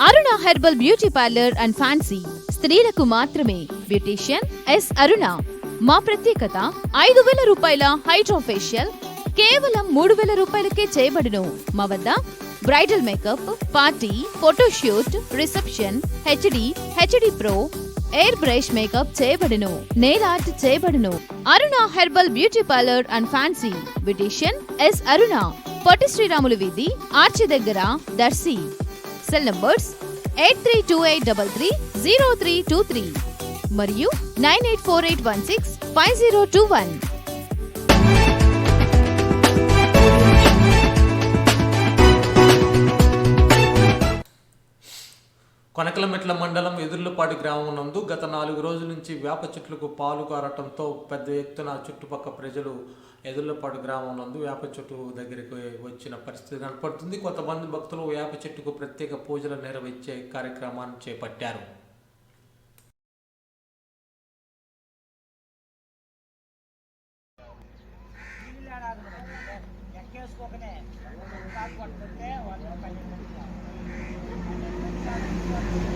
Aruna herbal beauty parlour and fancy. స్త్రీలకు మాత్రమే. Beautician S Aruna. మా ప్రత్యేకత ఐదు వేల రూపాయల హైడ్రో ఫేషియల్ కేవలం మూడు వేల రూపాయలకే చేయబడును. మా వద్ద bridal makeup party photoshoot reception HD HD pro airbrush makeup చేయబడును. నెయిల్ ఆర్ట్ చేయబడును. Aruna herbal beauty parlour and fancy. Beautician S Aruna. Potti Sriramulu వీధి ఆర్చి దగ్గర Darsi. cell numbers eight three two eight double three zero three two three మరియు nine eight four eight one six five zero two one Konakanamitla మండలం ఎదుర్లపాటి గ్రామం నందు గత నాలుగు రోజుల నుంచి వేప చెట్లకు పాలు కారటంతో పెద్ద ఎత్తున చుట్టుపక్కల ప్రజలు ఎదుర్లపాటి గ్రామం నందు వేప చెట్టు దగ్గరికి వచ్చిన పరిస్థితి కనపడుతుంది. కొంతమంది భక్తులు వేప చెట్టుకు ప్రత్యేక పూజలు నిర్వహించే కార్యక్రమాన్ని చేపట్టారు. ఎక్కేసుకోకనే. Thank you.